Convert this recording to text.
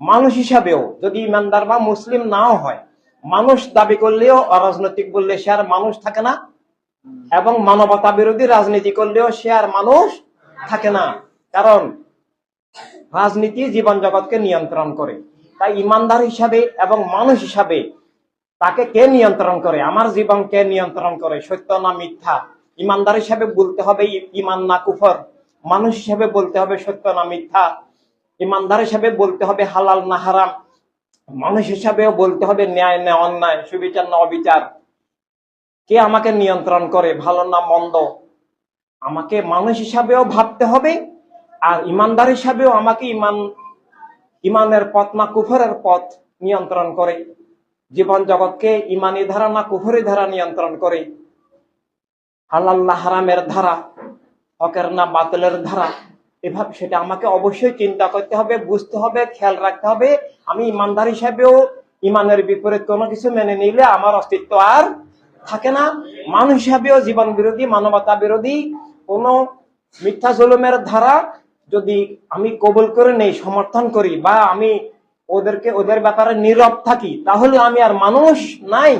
মানুষ হিসাবেও যদি ইমানদার বা মুসলিম নাও হয়, মানুষ দাবি করলেও অরাজনৈতিক বললে সে আর মানুষ থাকে না এবং মানবতা বিরোধী রাজনীতি করলেও সে আর মানুষ থাকে না। কারণ রাজনীতি জীবন জগৎকে নিয়ন্ত্রণ করে। তাই ইমানদার হিসাবে এবং মানুষ হিসাবে তাকে কে নিয়ন্ত্রণ করে? আমার জীবন কে নিয়ন্ত্রণ করে? সত্য না মিথ্যা? ইমানদার হিসাবে বলতে হবে ইমান না কুফর। মানুষ হিসাবে বলতে হবে সত্য না মিথ্যা। ইমানদার হিসাবে বলতে হবে হালাল না হারাম। মানুষ হিসাবেও বলতে হবে ন্যায় না অন্যায়, সুবিচার না অবিচার। কে আমাকে নিয়ন্ত্রণ করে, ভালো না মন্দ? আমাকে মানুষ হিসাবেও ভাবতে হবে আর ইমানদার হিসাবেও আমাকে ইমান, ইমানের পথ না কুফরের পথ নিয়ন্ত্রণ করে। জীবন জগৎকে ইমানি ধারা না কুফরি ধারা নিয়ন্ত্রণ করে। হালাল্লাহ হারামের ধারা, হকের না বাতিলের ধারা এভাবে সেটা আমাকে অবশ্যই চিন্তা করতে হবে, বুঝতে হবে, খেয়াল রাখতে হবে। আমি ইমানদার হিসাবেও ইমানের বিপরীত কোনো কিছু মেনে নিলে আমার অস্তিত্ব আর থাকে না। মানুষ হিসাবেও জীবন বিরোধী, মানবতা বিরোধী, কোনো মিথ্যা জুলুমের ধারা যদি আমি কবুল করে নেই, সমর্থন করি বা আমি ওদেরকে, ওদের ব্যাপারে নীরব থাকি, তাহলে আমি আর মানুষ নাই।